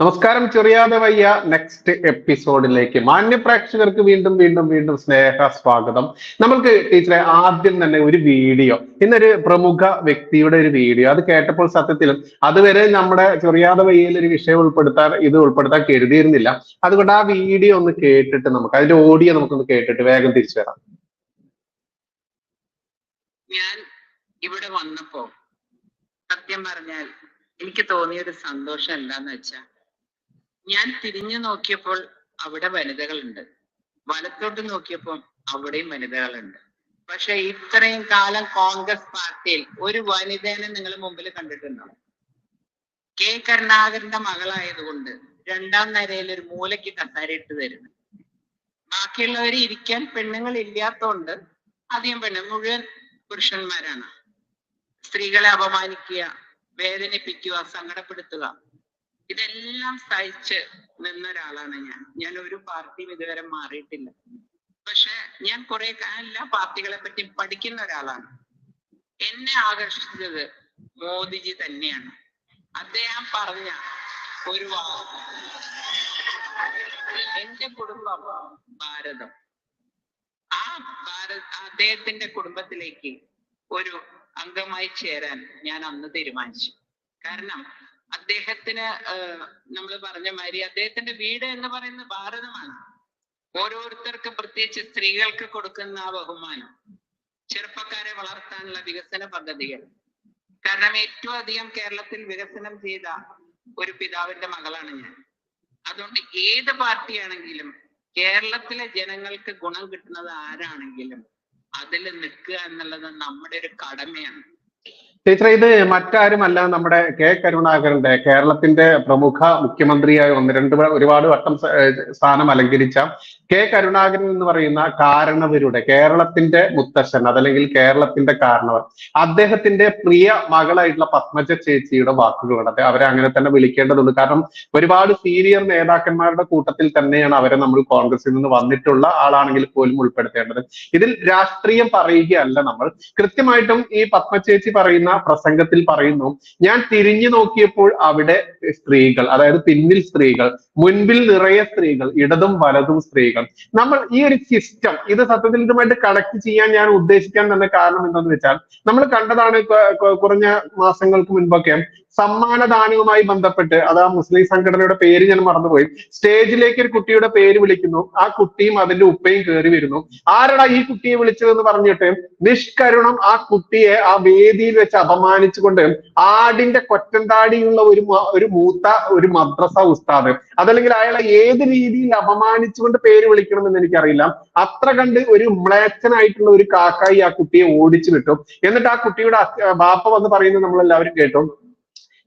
നമസ്കാരം ചെറിയാതെ വയ്യ. നെക്സ്റ്റ് എപ്പിസോഡിലേക്ക് മാന്യ പ്രേക്ഷകർക്ക് വീണ്ടും വീണ്ടും വീണ്ടും സ്നേഹ സ്വാഗതം. നമ്മൾക്ക് ടീച്ചറെ ആദ്യം തന്നെ ഒരു വീഡിയോ ഇന്നൊരു പ്രമുഖ വ്യക്തിയുടെ ഒരു വീഡിയോ. അത് കേട്ടപ്പോൾ സത്യത്തിലും അതുവരെ നമ്മുടെ ചെറിയാതെ വയ്യയിൽ ഒരു വിഷയം ഉൾപ്പെടുത്താൻ ഇത് ഉൾപ്പെടുത്താൻ കരുതിയിരുന്നില്ല. അതുകൊണ്ട് ആ വീഡിയോ ഒന്ന് കേട്ടിട്ട് നമുക്ക് അതിന്റെ ഓഡിയോ നമുക്കൊന്ന് കേട്ടിട്ട് വേഗം തിരിച്ചു വരാം. ഞാൻ ഇവിടെ വന്നപ്പോ സത്യം പറഞ്ഞാൽ എനിക്ക് തോന്നിയ ഒരു സന്തോഷം എന്താന്ന് വെച്ചാ ഞാൻ തിരിഞ്ഞു നോക്കിയപ്പോൾ അവിടെ വനിതകളുണ്ട്. വലത്തോട്ട് നോക്കിയപ്പോൾ അവിടെയും വനിതകളുണ്ട്. പക്ഷെ ഇത്രയും കാലം കോൺഗ്രസ് പാർട്ടിയിൽ ഒരു വനിതേനെ നിങ്ങൾ മുമ്പിൽ കണ്ടിട്ടുണ്ടോ? കെ കരുണാകരന്റെ മകളായതുകൊണ്ട് രണ്ടാം നിരയിൽ ഒരു മൂലയ്ക്ക് കസാരയിട്ട് തരുന്നു. ബാക്കിയുള്ളവർ ഇരിക്കാൻ പെണ്ണുങ്ങൾ ഇല്ലാത്തതുകൊണ്ട് അധികം പെണ്ണ് മുഴുവൻ പുരുഷന്മാരാണ്. സ്ത്രീകളെ അപമാനിക്കുക വേദനിപ്പിക്കുക സങ്കടപ്പെടുത്തുക. ഇതെല്ലാം സഹിച്ച് നിന്ന ഒരാളാണ് ഞാൻ. ഞാൻ ഒരു പാർട്ടിയും ഇതുവരെ മാറിയിട്ടില്ല. പക്ഷെ ഞാൻ കുറെ എല്ലാ പാർട്ടികളെ പറ്റി പഠിക്കുന്ന ഒരാളാണ്. എന്നെ ആകർഷിച്ചത് മോദിജി തന്നെയാണ്. അദ്ദേഹം പറഞ്ഞ ഒരു വാക്ക് എന്റെ കുടുംബം ഭാരതം. ആ ഭാരത് അദ്ദേഹത്തിന്റെ കുടുംബത്തിലേക്ക് ഒരു അംഗമായി ചേരാൻ ഞാൻ അന്ന് തീരുമാനിച്ചു. കാരണം അദ്ദേഹത്തിന് നമ്മൾ പറഞ്ഞ മാതിരി അദ്ദേഹത്തിന്റെ വീട് എന്ന് പറയുന്നത് ഭാരതമാണ്. ഓരോരുത്തർക്കും പ്രത്യേകിച്ച് സ്ത്രീകൾക്ക് കൊടുക്കുന്ന ആ ബഹുമാനം ചെറുപ്പക്കാരെ വളർത്താനുള്ള വികസന പദ്ധതികൾ. കാരണം ഏറ്റവും അധികം കേരളത്തിൽ വികസനം ചെയ്ത ഒരു പിതാവിന്റെ മകളാണ് ഞാൻ. അതുകൊണ്ട് ഏത് പാർട്ടിയാണെങ്കിലും കേരളത്തിലെ ജനങ്ങൾക്ക് ഗുണം കിട്ടുന്നത് ആരാണെങ്കിലും അതിൽ നിൽക്കുക എന്നുള്ളത് നമ്മുടെ ഒരു കടമയാണ്. ടീച്ചറെ ഇത് മറ്റാരുമല്ല നമ്മുടെ കെ കരുണാകരന്റെ കേരളത്തിന്റെ പ്രമുഖ മുഖ്യമന്ത്രിയായ ഒന്ന് രണ്ട് ഒരുപാട് വട്ടം സ്ഥാനം അലങ്കരിച്ച കെ കരുണാകരൻ എന്ന് പറയുന്ന കാരണവരുടെ കേരളത്തിന്റെ മുത്തശ്ശൻ അതല്ലെങ്കിൽ കേരളത്തിന്റെ കാരണവർ അദ്ദേഹത്തിന്റെ പ്രിയ മകളായിട്ടുള്ള പത്മജ ചേച്ചിയുടെ വാക്കുകളാണ്. അത് അവരെ അങ്ങനെ തന്നെ വിളിക്കേണ്ടതുണ്ട്. കാരണം ഒരുപാട് സീനിയർ നേതാക്കന്മാരുടെ കൂട്ടത്തിൽ തന്നെയാണ് അവരെ നമ്മൾ കോൺഗ്രസിൽ നിന്ന് വന്നിട്ടുള്ള ആളാണെങ്കിൽ പോലും ഉൾപ്പെടുത്തേണ്ടത്. ഇതിൽ രാഷ്ട്രീയം പറയുകയല്ല നമ്മൾ. കൃത്യമായിട്ടും ഈ പത്മ ചേച്ചി പറയുന്ന പ്രസംഗത്തിൽ പറയുന്നു ഞാൻ തിരിഞ്ഞു നോക്കിയപ്പോൾ അവിടെ സ്ത്രീകൾ അതായത് പിന്നിൽ സ്ത്രീകൾ മുൻപിൽ നിറയെ സ്ത്രീകൾ ഇടതും വലതും സ്ത്രീകൾ നമ്മൾ ഈ ഒരു സിസ്റ്റം ഇത് സത്യത്തിൽ ഇതുമായിട്ട് കണക്ട് ചെയ്യാൻ ഞാൻ ഉദ്ദേശിക്കാൻ തന്നെ കാരണം എന്താണെന്ന് വെച്ചാൽ നമ്മൾ കണ്ടതാണ് കുറഞ്ഞ മാസങ്ങൾക്ക് മുൻപൊക്കെ സമ്മാനദാനവുമായി ബന്ധപ്പെട്ട് അത് ആ മുസ്ലിം സംഘടനയുടെ പേര് ഞാൻ മറന്നുപോയി സ്റ്റേജിലേക്ക് ഒരു കുട്ടിയുടെ പേര് വിളിക്കുന്നു. ആ കുട്ടിയും അതിന്റെ ഉപ്പയും കയറി വരുന്നു. ആരടാ ഈ കുട്ടിയെ വിളിച്ചതെന്ന് പറഞ്ഞിട്ട് നിഷ്കരുണം ആ കുട്ടിയെ ആ വേദിയിൽ വെച്ച് അപമാനിച്ചുകൊണ്ട് ആടിന്റെ കൊറ്റന്താടിയുള്ള ഒരു ഒരു മൂത്ത ഒരു മദ്രസ ഉസ്താദ് അതല്ലെങ്കിൽ അയാളെ ഏത് രീതിയിൽ അപമാനിച്ചുകൊണ്ട് പേര് വിളിക്കണമെന്ന് എനിക്കറിയില്ല. അത്ര കണ്ട് ഒരു മ്ലേച്ഛനായിട്ടുള്ള ഒരു കാക്കായി ആ കുട്ടിയെ ഓടിച്ചു വിട്ടു. എന്നിട്ട് ആ കുട്ടിയുടെ ബാപ്പ വന്ന് പറയുന്നത് നമ്മൾ എല്ലാവരും കേട്ടു.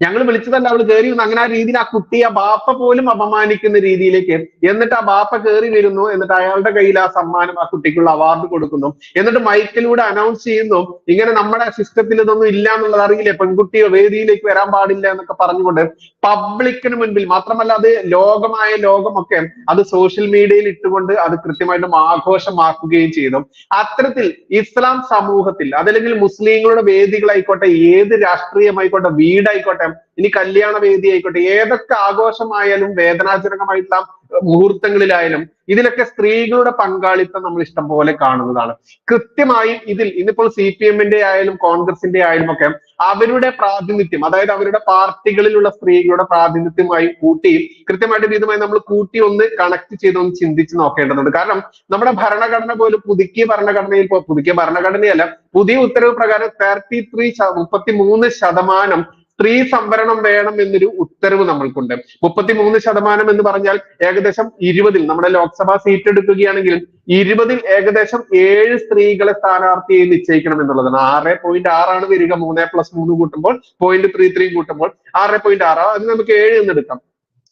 ഞങ്ങൾ വിളിച്ചതല്ല അവൾ കയറി വന്നു അങ്ങനെ ആ രീതിയിൽ ആ കുട്ടിയെ ബാപ്പ പോലും അപമാനിക്കുന്ന രീതിയിലേക്ക് എന്നിട്ട് ആ ബാപ്പ കയറി വരുന്നു എന്നിട്ട് അയാളുടെ കയ്യിൽ ആ സമ്മാനം ആ കുട്ടിക്കുള്ള അവാർഡ് കൊടുക്കുന്നു. എന്നിട്ട് മൈക്കിലൂടെ അനൗൺസ് ചെയ്യുന്നു ഇങ്ങനെ നമ്മുടെ സിസ്റ്റത്തിൽ ഇതൊന്നും ഇല്ല എന്നുള്ളത് അറിയില്ലേ? പെൺകുട്ടിയോ വേദിയിലേക്ക് വരാൻ പാടില്ല എന്നൊക്കെ പറഞ്ഞുകൊണ്ട് പബ്ലിക്കിന് മുൻപിൽ മാത്രമല്ല അത് ലോകമായ ലോകമൊക്കെ അത് സോഷ്യൽ മീഡിയയിൽ ഇട്ടുകൊണ്ട് അത് കൃത്യമായിട്ടും ആഘോഷമാക്കുകയും ചെയ്തു അത്തരത്തിൽ ഇസ്ലാം സമൂഹത്തിൽ അതല്ലെങ്കിൽ മുസ്ലിങ്ങളുടെ വേദികളായിക്കോട്ടെ ഏത് രാഷ്ട്രീയമായിക്കോട്ടെ വീടായിക്കോട്ടെ ഇനി കല്യാണ വേദി ആയിക്കോട്ടെ ഏതൊക്കെ ആഘോഷമായാലും വേദനാജനകമായിട്ടുള്ള മുഹൂർത്തങ്ങളിലായാലും ഇതിലൊക്കെ സ്ത്രീകളുടെ പങ്കാളിത്തം നമ്മൾ ഇഷ്ടം പോലെ കാണുന്നതാണ്. കൃത്യമായി ഇതിൽ ഇന്നിപ്പോൾ സി പി എമ്മിന്റെ ആയാലും കോൺഗ്രസിന്റെ ആയാലും ഒക്കെ അവരുടെ പ്രാതിനിധ്യം അതായത് അവരുടെ പാർട്ടികളിലുള്ള സ്ത്രീകളുടെ പ്രാതിനിധ്യമായി കൂട്ടി കൃത്യമായിട്ട് ഇതുമായി നമ്മൾ കൂട്ടി ഒന്ന് കണക്ട് ചെയ്ത് ഒന്ന് ചിന്തിച്ച് നോക്കേണ്ടതുണ്ട്. കാരണം നമ്മുടെ ഭരണഘടന പോലും പുതുക്കിയ ഭരണഘടനയിൽ പുതുക്കിയ ഭരണഘടനയല്ല പുതിയ ഉത്തരവ് പ്രകാരം തേർട്ടി ത്രീ മുപ്പത്തി മൂന്ന് ശതമാനം സ്ത്രീ സംവരണം വേണം എന്നൊരു ഉത്തരവ് നമ്മൾക്കുണ്ട്. മുപ്പത്തിമൂന്ന് ശതമാനം എന്ന് പറഞ്ഞാൽ ഏകദേശം ഇരുപതിൽ നമ്മുടെ ലോക്സഭാ സീറ്റ് എടുക്കുകയാണെങ്കിൽ ഇരുപതിൽ ഏകദേശം ഏഴ് സ്ത്രീകളെ സ്ഥാനാർത്ഥിയായി നിശ്ചയിക്കണം എന്നുള്ളതാണ്. ആറ് പോയിന്റ് ആറാണ് വരിക. മൂന്ന് പ്ലസ് മൂന്ന് കൂട്ടുമ്പോൾ പോയിന്റ് ത്രീ ത്രീ കൂട്ടുമ്പോൾ ആറ് പോയിന്റ് ആറ്. അത് നമുക്ക് ഏഴ് എന്ന് എടുക്കാം.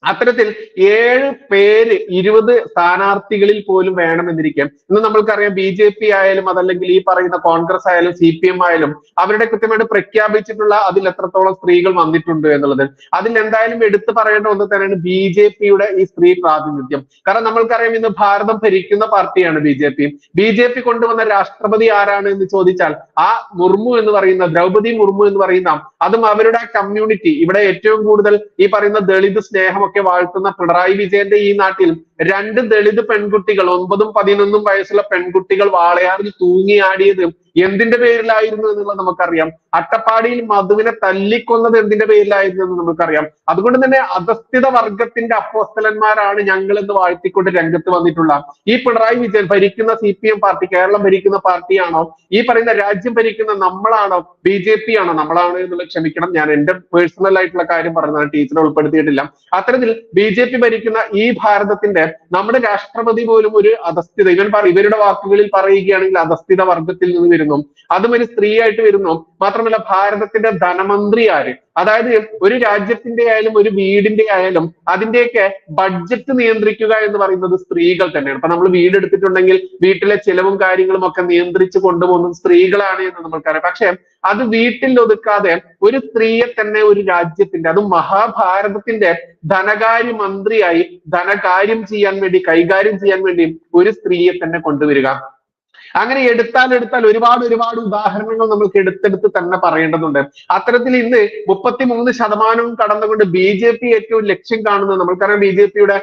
അത്തരത്തിൽ ഏഴ് പേര് ഇരുപത് സ്ഥാനാർത്ഥികളിൽ പോലും വേണമെന്നിരിക്കും. ഇന്ന് നമ്മൾക്കറിയാം ബി ജെ പി ആയാലും അതല്ലെങ്കിൽ ഈ പറയുന്ന കോൺഗ്രസ് ആയാലും സി പി എം ആയാലും അവരുടെ കൃത്യമായിട്ട് പ്രഖ്യാപിച്ചിട്ടുള്ള അതിൽ എത്രത്തോളം സ്ത്രീകൾ വന്നിട്ടുണ്ട് എന്നുള്ളത്. അതിൽ എന്തായാലും എടുത്തു പറയേണ്ട ഒന്ന് തന്നെയാണ് ബി ജെ പിയുടെ ഈ സ്ത്രീ പ്രാതിനിധ്യം. കാരണം നമ്മൾക്കറിയാം ഇന്ന് ഭാരതം ഭരിക്കുന്ന പാർട്ടിയാണ് B J P. B J P കൊണ്ടുവന്ന രാഷ്ട്രപതി ആരാണ് എന്ന് ചോദിച്ചാൽ ആ മുർമു എന്ന് പറയുന്ന ദ്രൗപദി മുർമു എന്ന് പറയുന്ന അതും അവരുടെ കമ്മ്യൂണിറ്റി. ഇവിടെ ഏറ്റവും കൂടുതൽ ഈ പറയുന്ന ദളിത് സ്നേഹമൊക്കെ ഒക്കെ വാഴ്ത്തുന്ന പിണറായി വിജയന്റെ ഈ നാട്ടിൽ രണ്ട് ദളിത് പെൺകുട്ടികൾ ഒമ്പതും പതിനൊന്നും വയസ്സുള്ള പെൺകുട്ടികൾ വാളയാറിൽ തൂങ്ങിയാടിയത് എന്തിന്റെ പേരിലായിരുന്നു എന്നുള്ളത് നമുക്കറിയാം. അട്ടപ്പാടിയിൽ മധുവിനെ തല്ലിക്കൊന്നത് എന്തിന്റെ പേരിലായിരുന്നു എന്ന് നമുക്കറിയാം. അതുകൊണ്ട് തന്നെ അധസ്ഥിത വർഗത്തിന്റെ അപ്പോസ്തലന്മാരാണ് ഞങ്ങൾ എന്ന് വാഴ്ത്തിക്കൊണ്ട് രംഗത്ത് വന്നിട്ടുള്ള. ഈ പിണറായി വിജയൻ ഭരിക്കുന്ന സി പി എം പാർട്ടി കേരളം ഭരിക്കുന്ന പാർട്ടിയാണോ? ഈ പറയുന്ന രാജ്യം ഭരിക്കുന്ന നമ്മളാണോ? ബി ജെ പി ആണോ? നമ്മളാണോ എന്നുള്ള ക്ഷമിക്കണം. ഞാൻ എന്റെ പേഴ്സണൽ ആയിട്ടുള്ള കാര്യം പറഞ്ഞതാണ്. ടീച്ചറെ ഉൾപ്പെടുത്തിയിട്ടില്ല. അത്തരത്തിൽ ബി ജെ പി ഭരിക്കുന്ന ഈ ഭാരതത്തിന്റെ നമ്മുടെ രാഷ്ട്രപതി പോലും ഒരു അധസ്ഥിത ഇവൻ ഇവരുടെ വാക്കുകളിൽ പറയുകയാണെങ്കിൽ അധസ്ഥിത വർഗത്തിൽ നിന്ന് വരുന്നു. അതും ഒരു സ്ത്രീയായിട്ട് വരുന്നു. മാത്രമല്ല ഭാരതത്തിന്റെ ധനമന്ത്രി ആര്? അതായത് ഒരു രാജ്യത്തിന്റെ ആയാലും ഒരു വീടിന്റെ ആയാലും അതിന്റെയൊക്കെ ബഡ്ജറ്റ് നിയന്ത്രിക്കുക എന്ന് പറയുന്നത് സ്ത്രീകൾ തന്നെയാണ്. ഇപ്പൊ നമ്മൾ വീട് എടുത്തിട്ടുണ്ടെങ്കിൽ വീട്ടിലെ ചിലവും കാര്യങ്ങളും ഒക്കെ നിയന്ത്രിച്ച് കൊണ്ടുപോകുന്നത് സ്ത്രീകളാണ് എന്ന് നമ്മൾക്കറിയാം. പക്ഷെ അത് വീട്ടിൽ ഒതുക്കാതെ ഒരു സ്ത്രീയെ തന്നെ ഒരു രാജ്യത്തിന്റെ അതും മഹാഭാരതത്തിന്റെ ധനകാര്യ മന്ത്രിയായി ധനകാര്യം ചെയ്യാൻ വേണ്ടി കൈകാര്യം ചെയ്യാൻ വേണ്ടി ഒരു സ്ത്രീയെ തന്നെ കൊണ്ടുവരിക. അങ്ങനെ എടുത്താൽ എടുത്താൽ ഒരുപാട് ഒരുപാട് ഉദാഹരണങ്ങൾ നമുക്ക് എടുത്തെടുത്ത് തന്നെ പറയേണ്ടതുണ്ട്. അത്തരത്തിൽ ഇന്ന് മുപ്പത്തിമൂന്ന് ശതമാനവും കടന്നുകൊണ്ട് ബി ജെ പി ഏറ്റവും ലക്ഷ്യം കാണുന്നത് നമ്മൾക്കറിയാം ബി ജെ പിയുടെ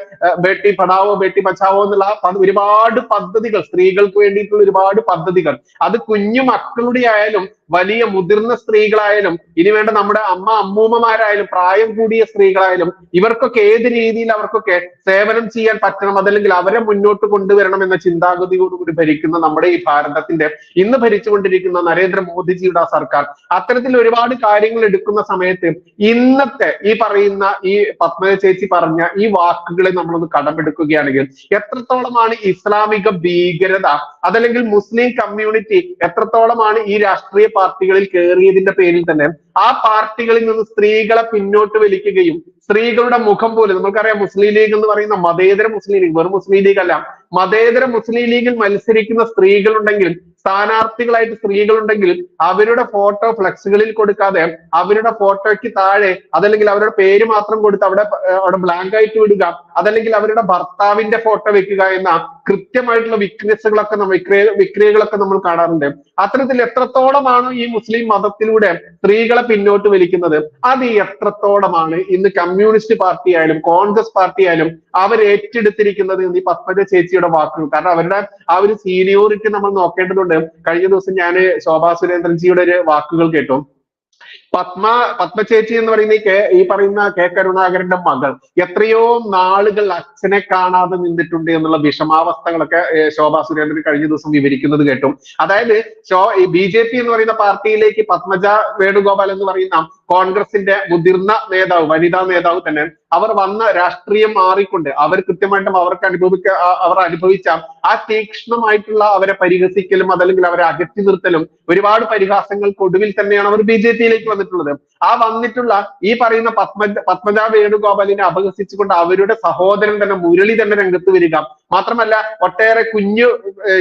ബേട്ടി പഠാവോ ബേട്ടി ബച്ചാവോ എന്നുള്ള ഒരുപാട് പദ്ധതികൾ സ്ത്രീകൾക്ക് വേണ്ടിയിട്ടുള്ള ഒരുപാട് പദ്ധതികൾ. അത് കുഞ്ഞു മക്കളുടെ ആയാലും വലിയ മുതിർന്ന സ്ത്രീകളായാലും ഇനി വേണ്ട നമ്മുടെ അമ്മ അമ്മൂമ്മമാരായാലും പ്രായം കൂടിയ സ്ത്രീകളായാലും ഇവർക്കൊക്കെ ഏത് രീതിയിൽ അവർക്കൊക്കെ സേവനം ചെയ്യാൻ പറ്റണം അതല്ലെങ്കിൽ അവരെ മുന്നോട്ട് കൊണ്ടുവരണം എന്ന ചിന്താഗതിയോടുകൂടി ഭരിക്കുന്ന നമ്മുടെ ഈ ഭാരതത്തിന്റെ ഇന്ന് ഭരിച്ചുകൊണ്ടിരിക്കുന്ന നരേന്ദ്രമോദിജിയുടെ ആ സർക്കാർ അത്തരത്തിൽ ഒരുപാട് കാര്യങ്ങൾ എടുക്കുന്ന സമയത്ത് ഇന്നത്തെ ഈ പറയുന്ന ഈ പത്മജ ചേച്ചി പറഞ്ഞ ഈ വാക്കുകളെ നമ്മളൊന്ന് കടമെടുക്കുകയാണെങ്കിൽ എത്രത്തോളമാണ് ഇസ്ലാമിക ഭീകരത അതല്ലെങ്കിൽ മുസ്ലിം കമ്മ്യൂണിറ്റി എത്രത്തോളമാണ് ഈ രാഷ്ട്രീയ പാർട്ടികളിൽ കയറിയതിന്റെ പേരിൽ തന്നെ ആ പാർട്ടികളിൽ നിന്ന് സ്ത്രീകളെ പിന്നോട്ട് വലിക്കുകയും സ്ത്രീകളുടെ മുഖം പോലും നമുക്കറിയാം മുസ്ലിം ലീഗ് എന്ന് പറയുന്ന മതേതര മുസ്ലിം ലീഗ് വെറും മുസ്ലിം ലീഗ് അല്ല. മതേതര മുസ്ലിം ലീഗിൽ മത്സരിക്കുന്ന സ്ത്രീകളുണ്ടെങ്കിൽ സ്ഥാനാർത്ഥികളായിട്ട് സ്ത്രീകളുണ്ടെങ്കിൽ അവരുടെ ഫോട്ടോ ഫ്ലെക്സുകളിൽ കൊടുക്കാതെ അവരുടെ ഫോട്ടോയ്ക്ക് താഴെ അതല്ലെങ്കിൽ അവരുടെ പേര് മാത്രം കൊടുത്ത് അവിടെ അവിടെ ബ്ലാങ്ക് ആയിട്ട് വിടുക അതല്ലെങ്കിൽ അവരുടെ ഭർത്താവിന്റെ ഫോട്ടോ വെക്കുക എന്ന കൃത്യമായിട്ടുള്ള വിക്നസ്സുകളൊക്കെ നമ്മൾ വിക്രിയ വിക്രിയകളൊക്കെ നമ്മൾ കാണാറുണ്ട്. അത്തരത്തിൽ എത്രത്തോളമാണ് ഈ മുസ്ലിം മതത്തിലൂടെ സ്ത്രീകളെ പിന്നോട്ട് വലിക്കുന്നത്? അത് എത്രത്തോളമാണ് ഇന്ന് കമ്മ്യൂണിസ്റ്റ് പാർട്ടി ആയാലും കോൺഗ്രസ് പാർട്ടി ആയാലും അവർ ഏറ്റെടുത്തിരിക്കുന്നത് ഈ പത്മജ ചേച്ചിയുടെ വാക്കുകൾ. കാരണം അവരുടെ ആ ഒരു സീനിയോറിറ്റി നമ്മൾ നോക്കേണ്ടതുണ്ട്. കഴിഞ്ഞ ദിവസം ഞാൻ ശോഭാ സുരേന്ദ്രൻജിയുടെ ഒരു വാക്കുകൾ കേട്ടു. പത്മ പത്മചേച്ചി എന്ന് പറയുന്ന ഈ കെ ഈ പറയുന്ന കെ കരുണാകരന്റെ മകൾ എത്രയോ നാളുകൾ അച്ഛനെ കാണാതെ നിന്നിട്ടുണ്ട് എന്നുള്ള വിഷമാവസ്ഥകളൊക്കെ ശോഭാ സുരേന്ദ്രൻ കഴിഞ്ഞ ദിവസം വിവരിക്കുന്നത് കേട്ടു. അതായത് ശോ ഈ ബി ജെ പി എന്ന് പറയുന്ന പാർട്ടിയിലേക്ക് പത്മജ വേണുഗോപാൽ എന്ന് പറയുന്ന കോൺഗ്രസിന്റെ മുതിർന്ന നേതാവ് വനിതാ നേതാവ് തന്നെ അവർ വന്ന രാഷ്ട്രീയം മാറിക്കൊണ്ട് അവർ കൃത്യമായിട്ടും അവർക്ക് അനുഭവിക്ക അവർ അനുഭവിച്ച ആ തീക്ഷ്ണമായിട്ടുള്ള അവരെ പരിഹസിക്കലും അതല്ലെങ്കിൽ അവരെ അകറ്റി നിർത്തലും ഒരുപാട് പരിഹാസങ്ങൾക്ക് ഒടുവിൽ തന്നെയാണ് അവർ ബി ജെ പിയിലേക്ക് വന്നിട്ടുള്ളത്. ആ വന്നിട്ടുള്ള ഈ പറയുന്ന പത്മജ പത്മജ വേണുഗോപാലിനെ അപഹസിച്ചുകൊണ്ട് അവരുടെ സഹോദരൻ തന്നെ മുരളി തന്നെ രംഗത്ത് വരിക. മാത്രമല്ല ഒട്ടേറെ കുഞ്ഞു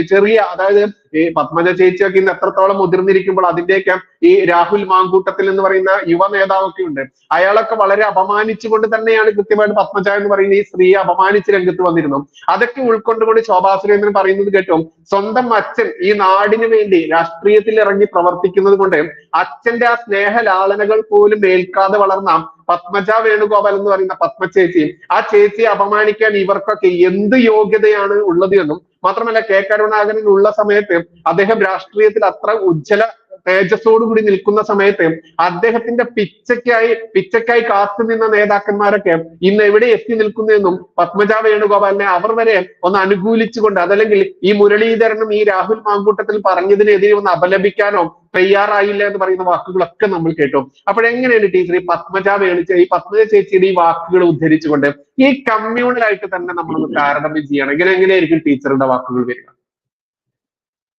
ചെറിയ അതായത് ഈ പത്മജ ചേച്ചിയൊക്കെ ഇന്ന് എത്രത്തോളം മുതിർന്നിരിക്കുമ്പോൾ അതിന്റെയൊക്കെ ഈ രാഹുൽ മാങ്കൂട്ടത്തിൽ എന്ന് പറയുന്ന യുവ നേതാവൊക്കെ ഉണ്ട്. അയാളൊക്കെ വളരെ അപമാനിച്ചുകൊണ്ട് തന്നെയാണ് കൃത്യമായിട്ട് പത്മജ എന്ന് പറയുന്ന ഈ സ്ത്രീയെ അപമാനിച്ച് രംഗത്ത് വന്നിരുന്നു. അതൊക്കെ ഉൾക്കൊണ്ടുകൊണ്ട് ശോഭാ സുരേന്ദ്രൻ പറയുന്നത് കേട്ടും സ്വന്തം അച്ഛൻ ഈ നാടിന് വേണ്ടി രാഷ്ട്രീയത്തിൽ ഇറങ്ങി പ്രവർത്തിക്കുന്നത് കൊണ്ട് അച്ഛന്റെ ആ സ്നേഹലാളനകൾ പോലും ഏൽക്കാതെ വളർന്ന പത്മജ വേണുഗോപാൽ എന്ന് പറയുന്ന പത്മ ചേച്ചി ആ ചേച്ചിയെ അപമാനിക്കാൻ ഇവർക്കൊക്കെ എന്ത് യോഗ്യതയാണ് ഉള്ളത് എന്നും മാത്രമല്ല കെ കരുണാകരൻ ഉള്ള സമയത്ത് അദ്ദേഹം രാഷ്ട്രീയത്തിൽ അത്ര ഉജ്ജ്വല തേജസ്സോടുകൂടി നിൽക്കുന്ന സമയത്ത് അദ്ദേഹത്തിന്റെ പിച്ചയ്ക്കായി പിച്ചയ്ക്കായി കാത്തു നിന്ന നേതാക്കന്മാരൊക്കെ ഇന്ന് എവിടെ എത്തി നിൽക്കുന്നു പത്മജ വേണുഗോപാലിനെ അവർ വരെ ഒന്ന് അനുകൂലിച്ചുകൊണ്ട് അതല്ലെങ്കിൽ ഈ മുരളീധരനും ഈ രാഹുൽ മാങ്കൂട്ടത്തിൽ പറഞ്ഞതിനെതിരെ ഒന്ന് അപലപിക്കാനോ തയ്യാറായില്ല എന്ന് പറയുന്ന വാക്കുകളൊക്കെ നമ്മൾ കേട്ടു. അപ്പോഴെങ്ങനെയാണ് ടീച്ചർ ഈ പത്മജ വേണു ഈ പത്മജ ചേച്ചിയുടെ ഈ വാക്കുകൾ ഉദ്ധരിച്ചുകൊണ്ട് ഈ കമ്മ്യൂണലായിട്ട് തന്നെ നമ്മളൊന്ന് താരതമ്യം ചെയ്യണം. ഇങ്ങനെ എങ്ങനെയായിരിക്കും ടീച്ചറുടെ വാക്കുകൾ വരിക?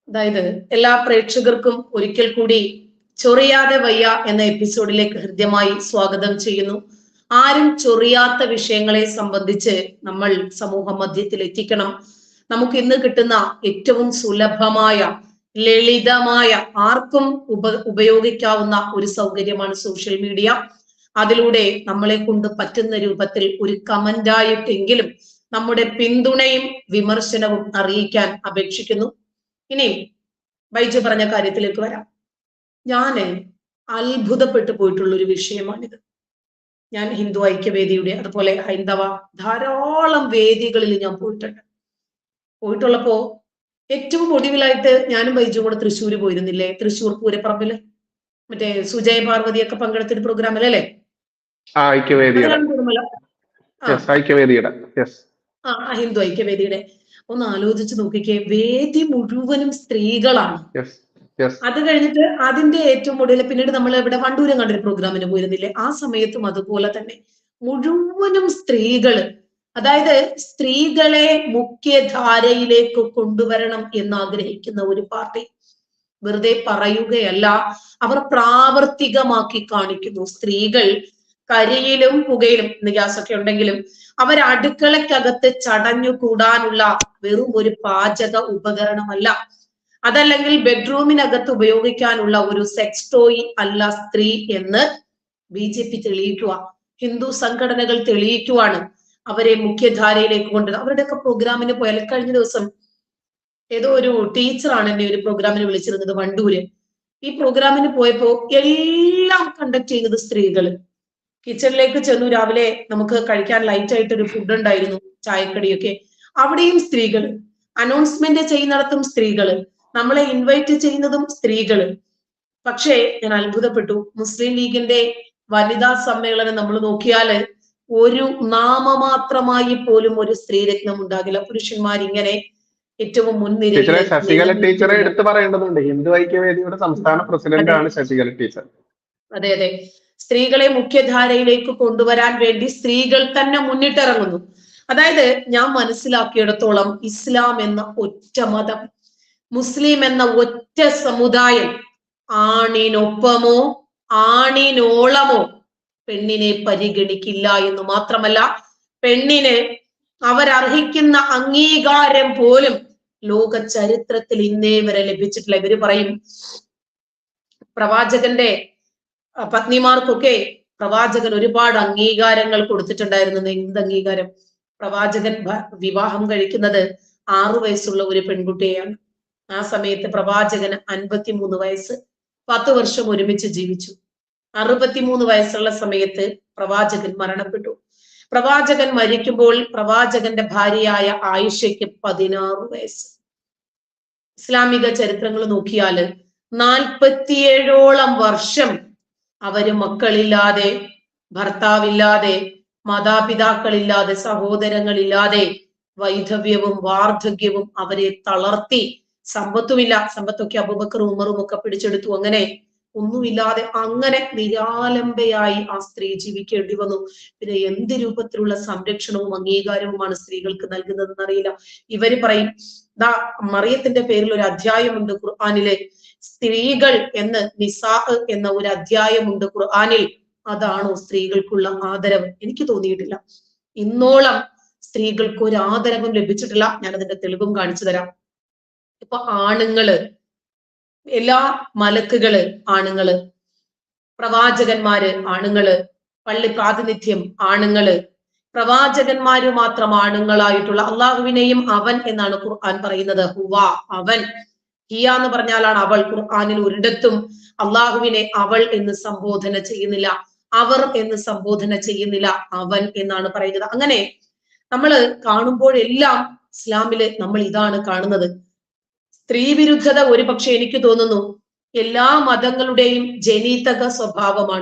അതായത് എല്ലാ പ്രേക്ഷകർക്കും ഒരിക്കൽ കൂടി ചൊറിയാതെ വയ്യ എന്ന എപ്പിസോഡിലേക്ക് ഹൃദ്യമായി സ്വാഗതം ചെയ്യുന്നു. ആരും ചൊറിയാത്ത വിഷയങ്ങളെ സംബന്ധിച്ച് നമ്മൾ സമൂഹ മധ്യത്തിൽ എത്തിക്കണം. നമുക്ക് ഇന്ന് കിട്ടുന്ന ഏറ്റവും സുലഭമായ ലളിതമായ ആർക്കും ഉപ ഉപയോഗിക്കാവുന്ന ഒരു സൗകര്യമാണ് സോഷ്യൽ മീഡിയ അതിലൂടെ നമ്മളെ കൊണ്ട് പറ്റുന്ന രൂപത്തിൽ ഒരു കമന്റായിട്ടെങ്കിലും നമ്മുടെ പിന്തുണയും വിമർശനവും അറിയിക്കാൻ അപേക്ഷിക്കുന്നു. ഇനി വൈജു പറഞ്ഞ കാര്യത്തിലേക്ക് വരാം. ഞാൻ അത്ഭുതപ്പെട്ടു പോയിട്ടുള്ള ഒരു വിഷയമാണിത്. ഞാൻ ഹിന്ദു ഐക്യവേദിയുടെ അതുപോലെ ഹൈന്ദവ ധാരാളം വേദികളിൽ ഞാൻ പോയിട്ടുണ്ട്. പോയിട്ടുള്ളപ്പോ ഏറ്റവും ഒടുവിലായിട്ട് ഞാനും വൈജു കൂടെ തൃശ്ശൂര് പോയിരുന്നില്ലേ? തൃശ്ശൂർ പൂരപ്പറമ്പിൽ? മറ്റേ സുജയ പാർവതിയൊക്കെ പങ്കെടുത്തൊരു ഐക്യവേദിയുടെ. യെസ് ആ ആ, ഹിന്ദു ഐക്യവേദിയുടെ. ഒന്ന് ആലോചിച്ച് നോക്കിക്കേ. വേദി മുഴുവനും സ്ത്രീകളാണ്. അത് കഴിഞ്ഞിട്ട് അതിന്റെ ഏറ്റവും ഒടുവിൽ പിന്നീട് നമ്മൾ ഇവിടെ വണ്ടൂരം കണ്ടൊരു പ്രോഗ്രാമിന് പോയിരുന്നില്ലേ? ആ സമയത്തും അതുപോലെ തന്നെ മുഴുവനും സ്ത്രീകൾ അതായത് സ്ത്രീകളെ മുഖ്യധാരയിലേക്ക് കൊണ്ടുവരണം എന്ന് ആഗ്രഹിക്കുന്ന ഒരു പാർട്ടി. വെറുതെ പറയുകയല്ല. അവർ പ്രാവർത്തികമാക്കി കാണിക്കുന്നു. സ്ത്രീകൾ കരിയിലും പുകയിലും ഇന്ന് ഗ്യാസൊക്കെ ഉണ്ടെങ്കിലും അവർ അടുക്കളക്കകത്ത് ചടഞ്ഞു കൂടാനുള്ള വെറും ഒരു പാചക ഉപകരണമല്ല. അതല്ലെങ്കിൽ ബെഡ്റൂമിനകത്ത് ഉപയോഗിക്കാനുള്ള ഒരു സെക്സ് ടോയി അല്ല സ്ത്രീ എന്ന് ബി ജെ പി തെളിയിക്കുക. ഹിന്ദു സംഘടനകൾ തെളിയിക്കുവാണ് അവരെ മുഖ്യധാരയിലേക്ക് കൊണ്ടുവരുന്നത്. അവരുടെയൊക്കെ പ്രോഗ്രാമിന് പോയാൽ കഴിഞ്ഞ ദിവസം ഏതോ ഒരു ടീച്ചറാണ് എന്നെ ഒരു പ്രോഗ്രാമിന് വിളിച്ചിരുന്നത് വണ്ടൂര്. ഈ പ്രോഗ്രാമിന് പോയപ്പോ എല്ലാം കണ്ടക്ട് ചെയ്യുന്നത് സ്ത്രീകൾ. കിച്ചണിലേക്ക് ചെന്നു രാവിലെ നമുക്ക് കഴിക്കാൻ ലൈറ്റ് ആയിട്ട് ഒരു ഫുഡ് ഉണ്ടായിരുന്നു ചായക്കടിയൊക്കെ. അവിടെയും സ്ത്രീകൾ അനൗൺസ്മെന്റ് ചെയ്യുന്നിടത്തും സ്ത്രീകൾ നമ്മളെ ഇൻവൈറ്റ് ചെയ്യുന്നതും സ്ത്രീകൾ പക്ഷേ ഞാൻ അത്ഭുതപ്പെട്ടു. മുസ്ലിം ലീഗിന്റെ വനിതാ സമ്മേളനം നമ്മൾ നോക്കിയാൽ ഒരു നാമമാത്രമായി പോലും ഒരു സ്ത്രീരത്നം ഉണ്ടാകില്ല. പുരുഷന്മാർ ഇങ്ങനെ ഏറ്റവും ടീച്ചറെ ശശികല ടീച്ചറെ എടുത്തു പറയേണ്ടതുണ്ട് ഹിന്ദു ഐക്യവേദിയുടെ സംസ്ഥാന പ്രസിഡന്റ് ആണ് ശശികല ടീച്ചർ. അതെ അതെ. സ്ത്രീകളെ മുഖ്യധാരയിലേക്ക് കൊണ്ടുവരാൻ വേണ്ടി സ്ത്രീകൾ തന്നെ മുന്നിട്ടിറങ്ങുന്നു. അതായത് ഞാൻ മനസ്സിലാക്കിയിടത്തോളം ഇസ്ലാം എന്ന ഒറ്റ മതം മുസ്ലിം എന്ന ഒറ്റ സമുദായം ആണിനൊപ്പമോ ആണിനോളമോ പെണ്ണിനെ പരിഗണിക്കില്ല എന്ന് മാത്രമല്ല പെണ്ണിന് അവരർഹിക്കുന്ന അംഗീകാരം പോലും ലോക ചരിത്രത്തിൽ ഇന്നേ വരെ ലഭിച്ചിട്ടില്ല. ഇവർ പറയും പ്രവാചകന്റെ പത്നിമാർക്കൊക്കെ പ്രവാചകൻ ഒരുപാട് അംഗീകാരങ്ങൾ കൊടുത്തിട്ടുണ്ടായിരുന്നു എന്ത് അംഗീകാരം? പ്രവാചകൻ വിവാഹം കഴിക്കുന്നത് ആറു വയസ്സുള്ള ഒരു പെൺകുട്ടിയെയാണ്. ആ സമയത്ത് പ്രവാചകന് അൻപത്തിമൂന്ന് വയസ്സ്. പത്ത് വർഷം ഒരുമിച്ച് ജീവിച്ചു. അറുപത്തിമൂന്ന് വയസ്സുള്ള സമയത്ത് പ്രവാചകൻ മരണപ്പെട്ടു. പ്രവാചകൻ മരിക്കുമ്പോൾ പ്രവാചകന്റെ ഭാര്യയായ ആയിഷയ്ക്ക് പതിനാറ് വയസ്സ്. ഇസ്ലാമിക ചരിത്രങ്ങൾ നോക്കിയാൽ നാൽപ്പത്തിയേഴോളം വർഷം അവർ മക്കളില്ലാതെ ഭർത്താവില്ലാതെ മാതാപിതാക്കളില്ലാതെ സഹോദരങ്ങളില്ലാതെ വൈധവ്യവും വാർദ്ധക്യവും അവരെ തളർത്തി. സമ്പത്തുമില്ല. സമ്പത്തൊക്കെ അബൂബക്കറും ഉമറും ഒക്കെ പിടിച്ചെടുത്തു. അങ്ങനെ ഒന്നുമില്ലാതെ അങ്ങനെ നിരാലംബയായി ആ സ്ത്രീ ജീവിക്കേണ്ടി വന്നു. പിന്നെ എന്ത് രൂപത്തിലുള്ള സംരക്ഷണവും അംഗീകാരവുമാണ് സ്ത്രീകൾക്ക് നൽകുന്നതെന്ന് അറിയില്ല ഇവർ പറയും ദാ മറിയത്തിന്റെ പേരിൽ ഒരു അധ്യായമുണ്ട് ഖുർആാനിലെ. സ്ത്രീകൾ എന്ന് നിസാ എന്ന ഒരു അധ്യായമുണ്ട് ഖുർആാനിൽ. അതാണോ സ്ത്രീകൾക്കുള്ള ആദരവ്? എനിക്ക് തോന്നിയിട്ടില്ല. ഇന്നോളം സ്ത്രീകൾക്ക് ഒരു ആദരവും ലഭിച്ചിട്ടില്ല. ഞാൻ അതിന്റെ തെളിവും കാണിച്ചു തരാം. ഇപ്പൊ ആണുങ്ങൾ എല്ലാ മലക്കുകൾ ആണുങ്ങൾ പ്രവാചകന്മാര് ആണുങ്ങൾ പള്ളി പ്രാതിനിധ്യം ആണുങ്ങൾ പ്രവാചകന്മാര് മാത്രം ആണുങ്ങളായിട്ടുള്ള അള്ളാഹുവിനെയും അവൻ എന്നാണ് ഖുർആൻ പറയുന്നത്. ഹുവ അവൻ. ഹിയ എന്ന് പറഞ്ഞാലാണ് അവൾ ഖുർആാനിൽ ഒരിടത്തും അള്ളാഹുവിനെ അവൾ എന്ന് സംബോധന ചെയ്യുന്നില്ല. അവർ എന്ന് സംബോധന ചെയ്യുന്നില്ല. അവൻ എന്നാണ് പറയുന്നത്. അങ്ങനെ നമ്മൾ കാണുമ്പോഴെല്ലാം ഇസ്ലാമിൽ നമ്മൾ ഇതാണ് കാണുന്നത്. സ്ത്രീ വിരുദ്ധത ഒരു പക്ഷെ എനിക്ക് തോന്നുന്നു. എല്ലാ മതങ്ങളുടെയും ജനീതക സ്വഭാവമാണ്